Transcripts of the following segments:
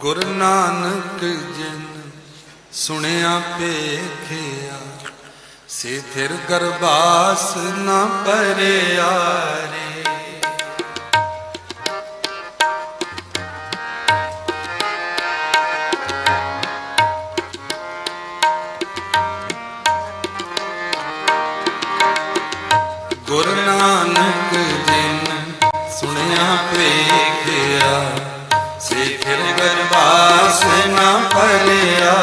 ਗੁਰ ਨਾਨਕ ਜਿਨ ਸੁਣਿਆ ਪੇਖਿਆ ਸੇ ਥਿਰ ਗਰਬਾਸ ਨਾ ਪਰਿਆ ਰੇ। ਗੁਰ ਨਾਨਕ ਜਿਨ ਸੁਣਿਆ ਪੇਖਿਆ ਸੇ ਫਿਰ ਗਰਵਾਸ ਨਾ ਪਰਿਆ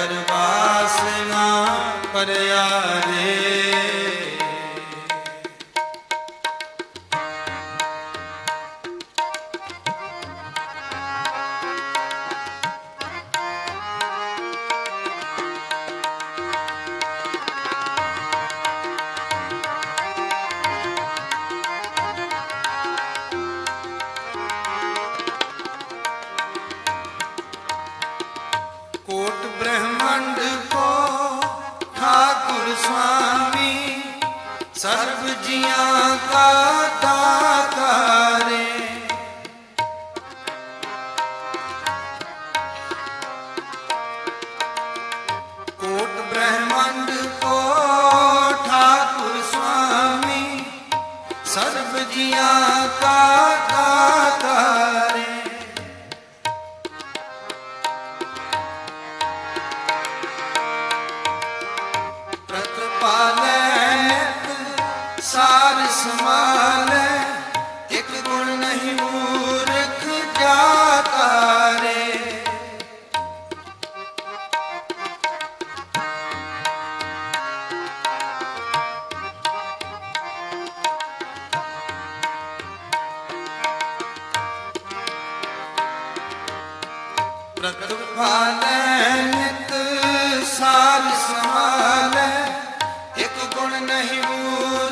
ਕਰ ਬਾਸਨਾ ਪਰਿਆ ਰੇ ਸਰਬ ਜੀਆਂ ਕਾ ਤਾਕਾਰੇ। ਕੋਟ ਬ੍ਰਹਮੰਡ ਕੋ ਠਾਕੁਰ ਸੁਆਮੀ ਸਰਬ ਜੀਆਂ ਦਾ ਤਾਕਾਰੇ। ਪ੍ਰਤਪਾ नहीं हूँ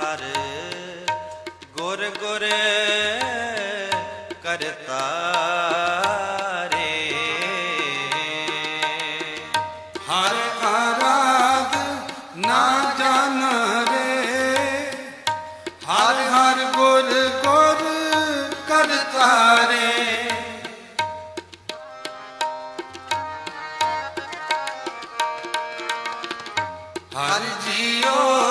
ਹਰ ਗੁਰ ਗੁਰ ਕਰਤਾ ਰੇ। ਹਰ ਆਰਾਧ ਨਾ ਜਾਣ ਰੇ। ਹਰ ਹਰ ਗੁਰ ਗੁਰ ਕਰਤਾ ਰੇ। ਹਰ ਜੀਓ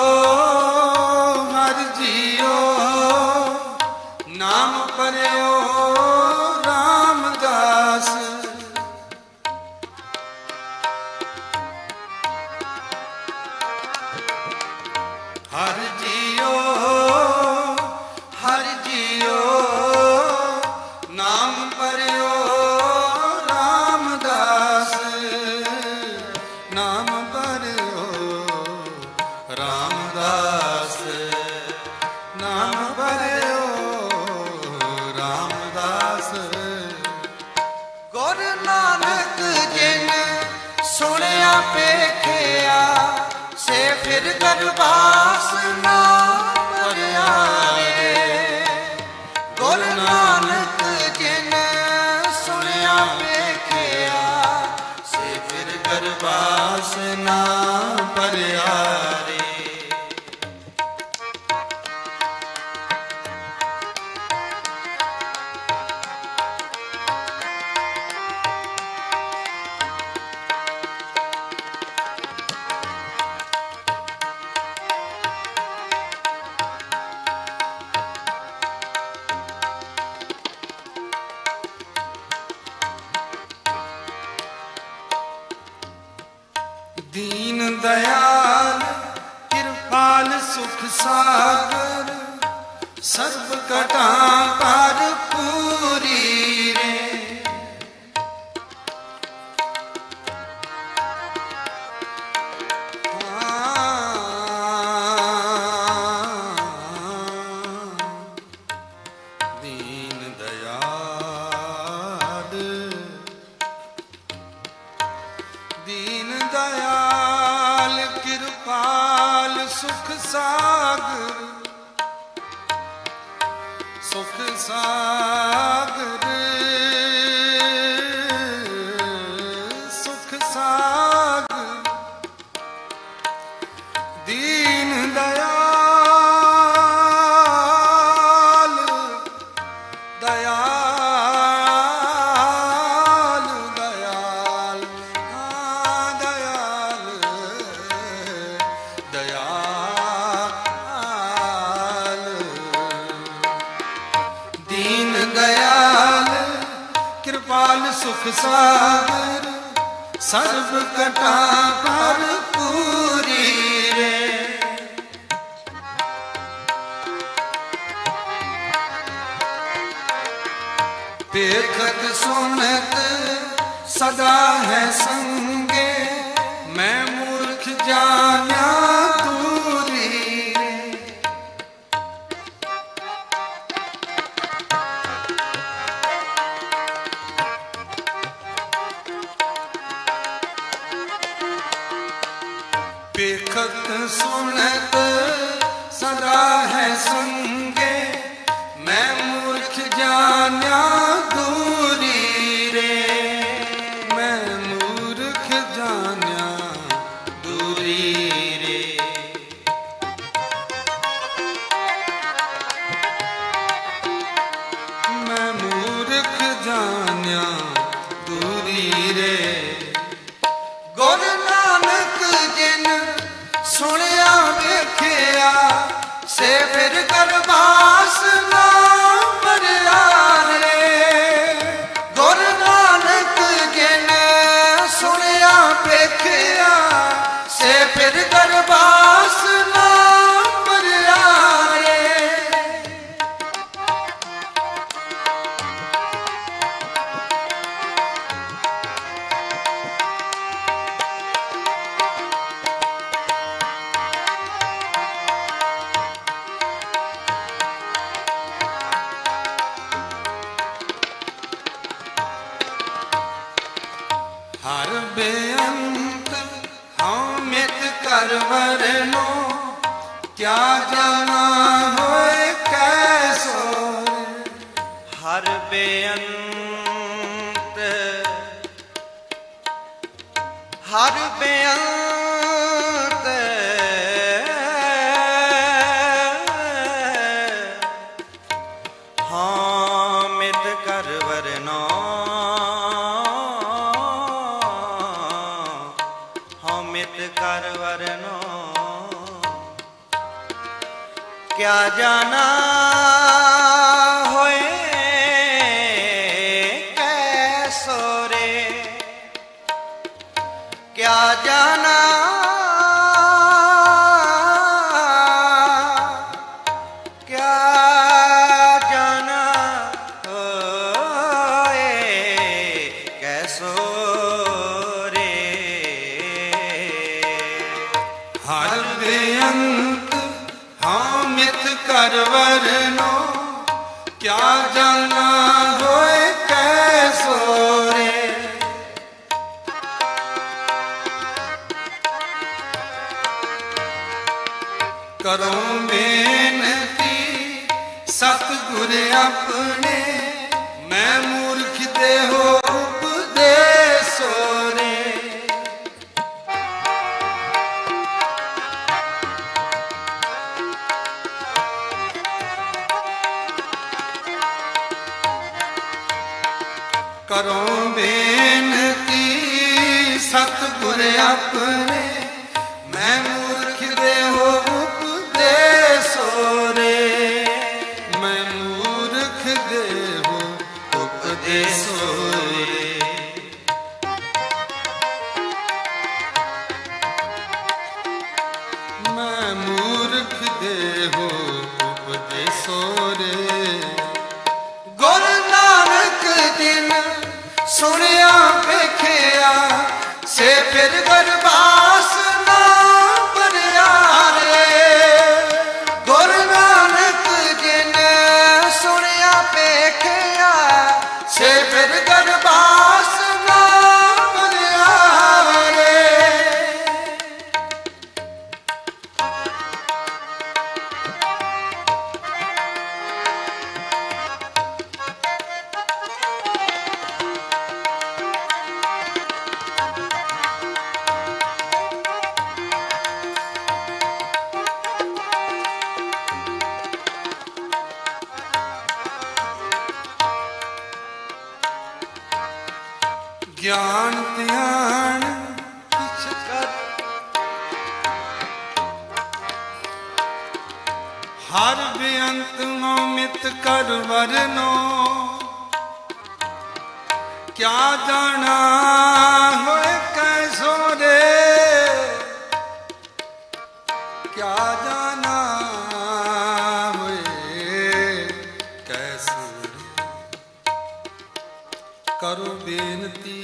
ਪੇਖਿਆ ਸੇ ਫਿਰ ਗਰਬਾਸ ਨਾ ਭਰਿਆ ਰੇ ਗੁਰ ਨਾਨਕ ਜਿਨ ਸੁਣਿਆ ਪੇਖਿਆ ਸੇ ਫਿਰ ਗਰਬਾਸ ਨਾ ਭਰਿਆ ਸਾਗਰ ਸਰਬ ਕਟਾ ਪਰ ਪੂਰੀ ਰੇ। ਸੁਖ ਸਾਗਰ ਦੀਨ ਦਇਆਲ, ਕਿਰਪਾਲ ਸੁਖ ਸਾਗਰ, ਸਰਬ ਕਟਾ ਪਰ ਪੂਰੀ ਰੇ। ਪੇਖਤ ਸੁਨਤ ਸਦਾ ਹੈ ਸੰਗੇ ਪੇਖਤ ਸੁਨਤ ਸਦਾ ਹੈ ਸੁਣ ਸੇ ਫਿਰ ਹਰ ਬੇਅੰਤ ਹਾਂ ਮਿਤ ਕਰ ਵਰਨੋ ਹਾਂ ਮਿਤ ਕਰ ਵਰਨੋ। ਕਿਆ ਜਾਣਾ ਕਿਆ ਜਾਣਾ ਕਰੋ ਬੇਨਤੀ ਸਤਿਗੁਰ ਆਪਣੇ ਮੈਂ ਮੂਰਖ ਤੇ ਹੋ ਉਪਦੇਸੋ ਰੇ ਕਰੋ ਬੇਨਤੀ ਸਤਿਗੁਰ ਆਪਣੇ ਗਿਆਨ ਧਿਆਨ। ਕਿਛ ਕਰ ਹਰ ਬੇਅੰਤ ਮੋਮਿਤ ਕਰ ਵਰਨੋ। ਕਿਆ ਜਾਣਾ ਹੋਏ ਕੈਸੋ ਰੇ? ਕਿਆ ਜਾਣਾ ਹੋਏ ਕੈਸੋ ਰੇ? ਕਰੋ ਬੇਨਤੀ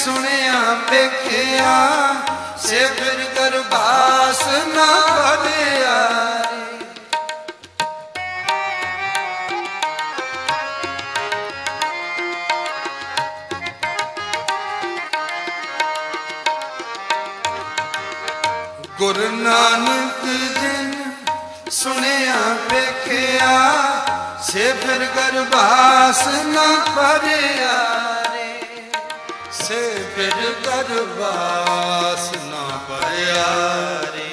ਸੁਣਿਆ, ਵੇਖਿਆ ਸੇ ਫਿਰ ਨਾ ਭਰਿਆ ਗੁਰੂ ਨਾਨਕ ਜਿਨ ਸੁਣਿਆ, ਵੇਖਿਆ ਸੇ ਫਿਰ ਗਰਬਾਸ ਨਾ ਭਰਿਆ ਸੇ ਫਿਰ ਗਰਬਾਸ ਨਾ ਭਰਿਆ ਰੇ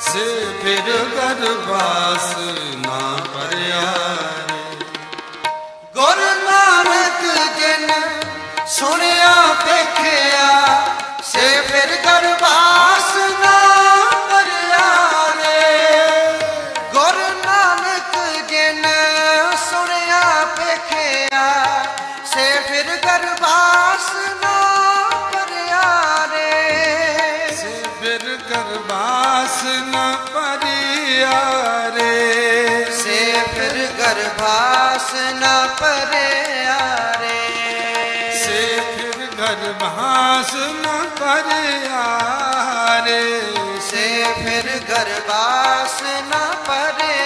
ਸੇ ਫਿਰ ਗਰਬਾਸ ਨਾ ਭਰਿਆ ਆਸ ਨਾ ਪਰਿਆ ਰੇ ਸੇ ਫਿਰ ਘਰ ਬਾਸ ਨਾ ਪਰਿਆ ਰੇ ਸੇ ਫਿਰ ਘਰ ਬਾਸ ਨਾ ਪਰਿਆ